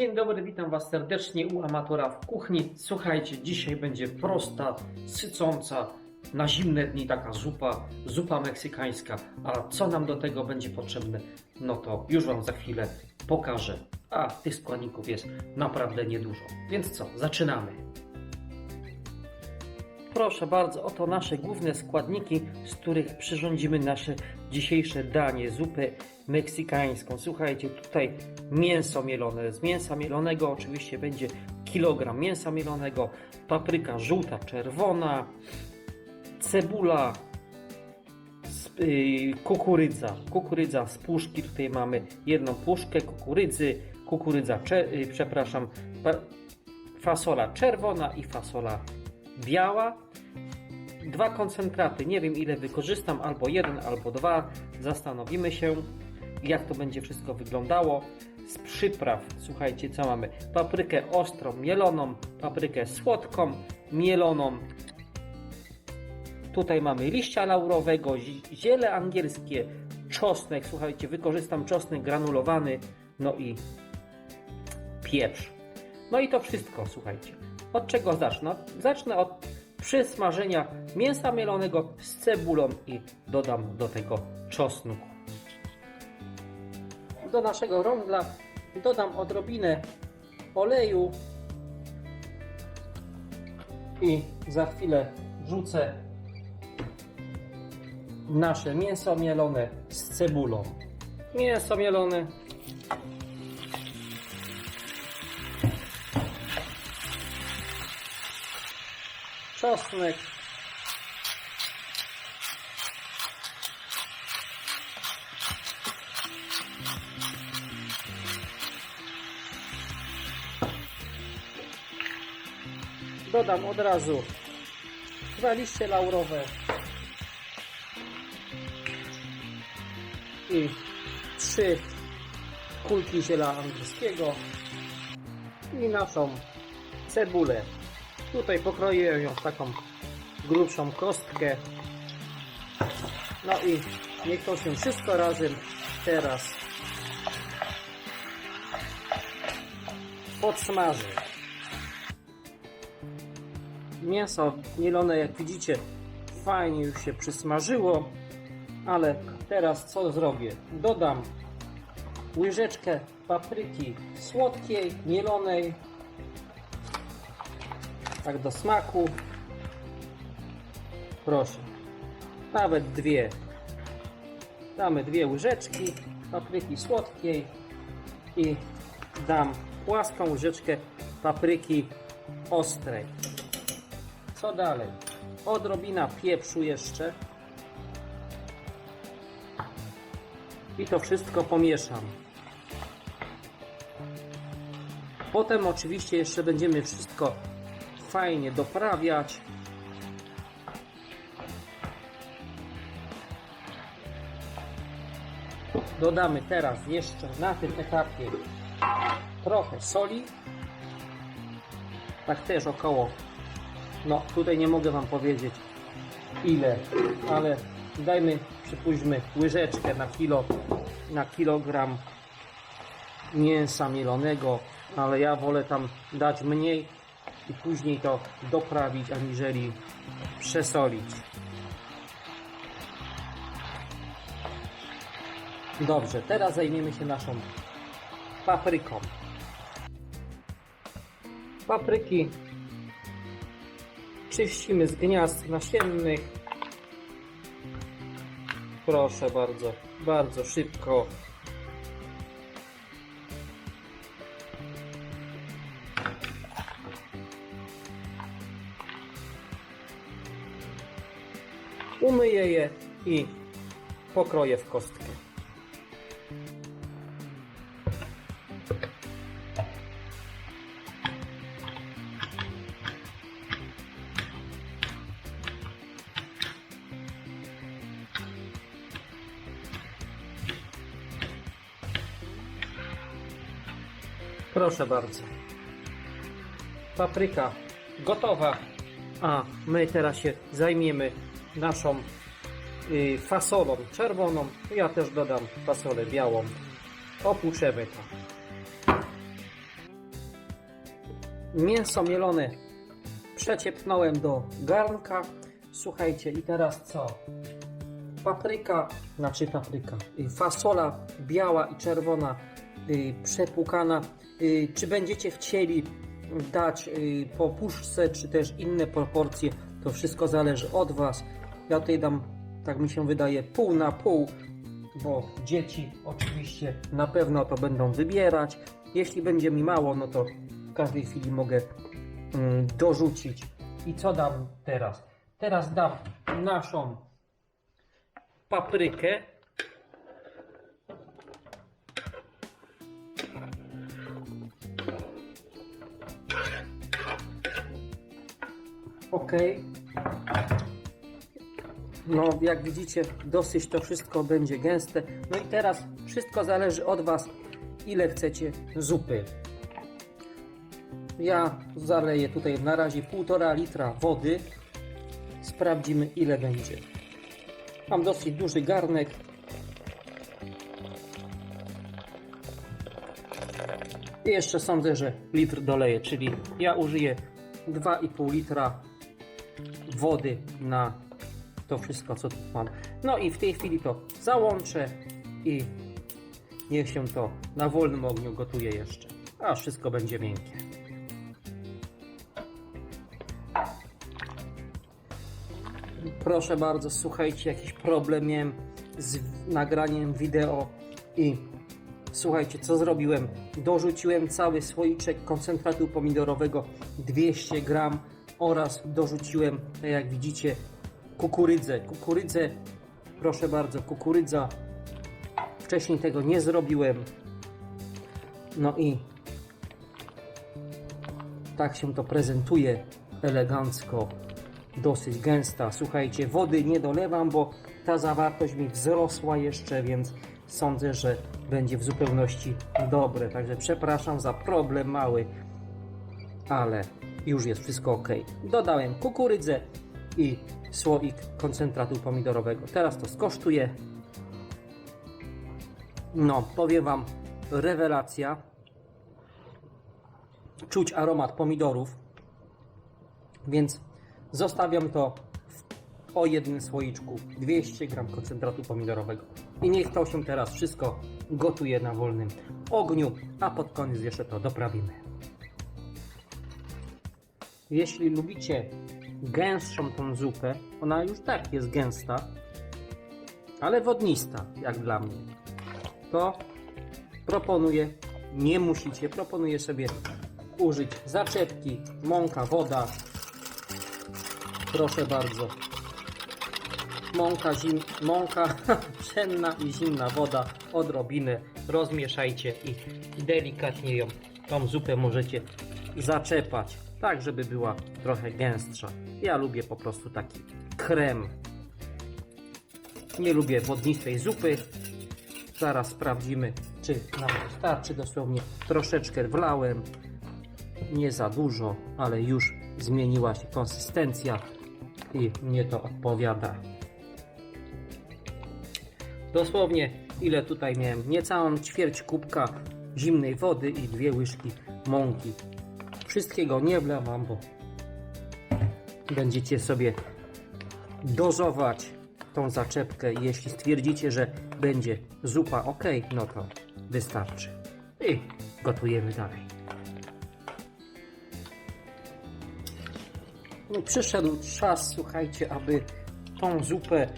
Dzień dobry, witam Was serdecznie u amatora w kuchni. Słuchajcie, dzisiaj będzie prosta, sycąca, na zimne dni taka zupa, zupa meksykańska. A co nam do tego będzie potrzebne, no to już Wam za chwilę pokażę. A tych składników jest naprawdę niedużo. Więc co, zaczynamy. Proszę bardzo, oto nasze główne składniki, z których przyrządzimy nasze dzisiejsze danie, zupę meksykańską. Słuchajcie, tutaj mięso mielone. Z mięsa mielonego oczywiście będzie kilogram mięsa mielonego, papryka żółta, czerwona, cebula, yy, kukurydza. Kukurydza z puszki, tutaj mamy jedną puszkę kukurydzy, kukurydza, yy, przepraszam, fasola czerwona i fasola biała. Dwa koncentraty, nie wiem ile wykorzystam, albo jeden, albo dwa. Zastanowimy się, jak to będzie wszystko wyglądało. Z przypraw, słuchajcie, co mamy? Paprykę ostrą, mieloną, paprykę słodką, mieloną. Tutaj mamy liścia laurowego, zi- ziele angielskie, czosnek, słuchajcie, wykorzystam czosnek granulowany, no i pieprz. No i to wszystko, słuchajcie. Od czego zacznę? Zacznę od przysmażenia mięsa mielonego z cebulą i dodam do tego czosnku. Do naszego rondla dodam odrobinę oleju i za chwilę wrzucę nasze mięso mielone z cebulą. Mięso mielone czosnek, dodam od razu dwa liście laurowe. I trzy kulki ziela angielskiego. I naszą cebulę. Tutaj pokroję ją w taką grubszą kostkę. No i niech to się wszystko razem teraz podsmaży. Mięso mielone, jak widzicie, fajnie już się przysmażyło, ale teraz co zrobię? Dodam łyżeczkę papryki słodkiej, mielonej, tak do smaku. Proszę. Nawet dwie. Damy dwie łyżeczki papryki słodkiej i dam płaską łyżeczkę papryki ostrej. Co dalej? Odrobina pieprzu jeszcze. I to wszystko pomieszam. Potem oczywiście jeszcze będziemy wszystko fajnie doprawiać. Dodamy teraz jeszcze na tym etapie trochę soli. Tak też około, no tutaj nie mogę Wam powiedzieć ile, ale dajmy, przypuśćmy łyżeczkę na kilo, na kilogram mięsa mielonego, ale ja wolę tam dać mniej i później to doprawić, aniżeli przesolić. Dobrze, teraz zajmiemy się naszą papryką. Papryki czyścimy z gniazd nasiennych. Proszę bardzo, bardzo szybko. I pokroję w kostkę. Proszę bardzo. Papryka gotowa. A my teraz się zajmiemy naszą fasolą czerwoną. Ja też dodam fasolę białą. Opłuczemy to. Mięso mielone przeciepnąłem do garnka. Słuchajcie, i teraz co? Papryka, znaczy papryka, y, fasola biała i czerwona y, przepłukana. Y, Czy będziecie chcieli dać po puszce, czy też inne proporcje, to wszystko zależy od Was. Ja tutaj dam, tak mi się wydaje, pół na pół, bo dzieci oczywiście na pewno to będą wybierać. Jeśli będzie mi mało, no to w każdej chwili mogę mm, dorzucić. I co dam teraz? Teraz dam naszą paprykę. Ok. No, jak widzicie, dosyć to wszystko będzie gęste. No i teraz wszystko zależy od Was, ile chcecie zupy. Ja zaleję tutaj na razie 1,5 litra wody. Sprawdzimy, ile będzie. Mam dosyć duży garnek. I jeszcze sądzę, że litr doleję, czyli ja użyję 2,5 litra wody na to wszystko, co tu mam. No i w tej chwili to załączę i niech się to na wolnym ogniu gotuje jeszcze, aż wszystko będzie miękkie. Proszę bardzo, słuchajcie, jakiś problem miałem z nagraniem wideo i słuchajcie, co zrobiłem? Dorzuciłem cały słoiczek koncentratu pomidorowego 200 gram oraz dorzuciłem, tak jak widzicie, kukurydzę. Kukurydzę, proszę bardzo, kukurydza. Wcześniej tego nie zrobiłem. No i tak się to prezentuje elegancko, dosyć gęsta. Słuchajcie, wody nie dolewam, bo ta zawartość mi wzrosła jeszcze, więc sądzę, że będzie w zupełności dobre. Także przepraszam za problem mały, ale już jest wszystko ok. Dodałem kukurydzę i słoik koncentratu pomidorowego. Teraz to skosztuję. No, powiem Wam, rewelacja. Czuć aromat pomidorów, więc zostawiam to po jednym słoiczku 200 gram koncentratu pomidorowego. I niech to się teraz wszystko gotuje na wolnym ogniu, a pod koniec jeszcze to doprawimy. Jeśli lubicie gęstszą tą zupę, ona już tak jest gęsta, ale wodnista, jak dla mnie, to proponuję, nie musicie, proponuję sobie użyć zaczepki, mąka, woda. Proszę bardzo. Mąka, zim, mąka pszenna i zimna woda, odrobinę rozmieszajcie i delikatnie ją, tą zupę możecie zaczepać, tak żeby była trochę gęstsza. Ja lubię po prostu taki krem. Nie lubię wodnistej zupy. Zaraz sprawdzimy, czy nam wystarczy. Dosłownie troszeczkę wlałem. Nie za dużo, ale już zmieniła się konsystencja i mnie to odpowiada. Dosłownie ile tutaj miałem? Niecałą ćwierć kubka zimnej wody i dwie łyżki mąki. Wszystkiego nie wlewam, bo będziecie sobie dozować tą zaczepkę. Jeśli stwierdzicie, że będzie zupa ok, no to wystarczy. I gotujemy dalej. No, przyszedł czas, słuchajcie, aby tą zupę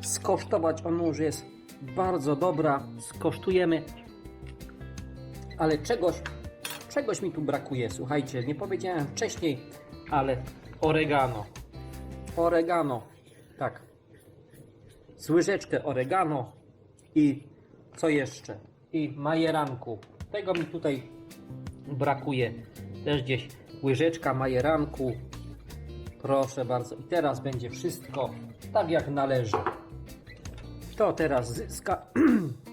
skosztować. Ona już jest bardzo dobra. Skosztujemy. Ale czegoś, czegoś mi tu brakuje. Słuchajcie, nie powiedziałem wcześniej, ale oregano. Oregano. Tak. Z łyżeczkę oregano i co jeszcze? I majeranku. Tego mi tutaj brakuje. Też gdzieś łyżeczka majeranku. Proszę bardzo. I teraz będzie wszystko tak jak należy. To teraz zyska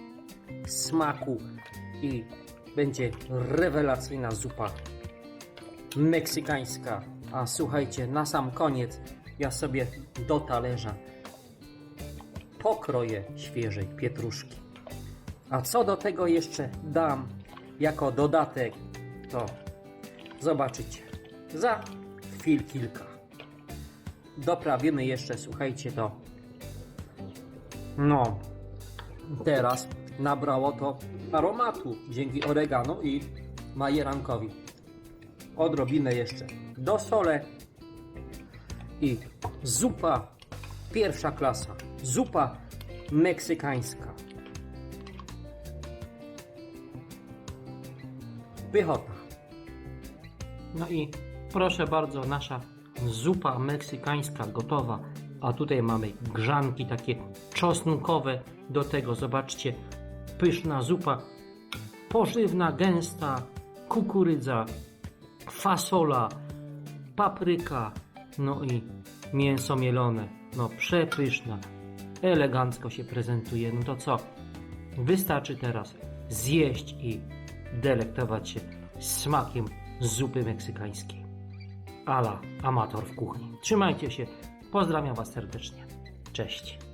smaku i będzie rewelacyjna zupa meksykańska. A słuchajcie, na sam koniec ja sobie do talerza pokroję świeżej pietruszki. A co do tego jeszcze dam jako dodatek, to Zobaczycie. Za chwil kilka. Doprawimy jeszcze, słuchajcie, to. No, teraz nabrało to aromatu dzięki oregano i majerankowi. Odrobinę jeszcze dosolę i zupa pierwsza klasa. Zupa meksykańska. Pychota. No i proszę bardzo, nasza zupa meksykańska gotowa. A tutaj mamy grzanki takie czosnkowe. Do tego zobaczcie, pyszna zupa, pożywna, gęsta, kukurydza, fasola, papryka, no i mięso mielone. No przepyszna, elegancko się prezentuje. No to co? Wystarczy teraz zjeść i delektować się smakiem zupy meksykańskiej. Ala amator w kuchni. Trzymajcie się. Pozdrawiam Was serdecznie. Cześć.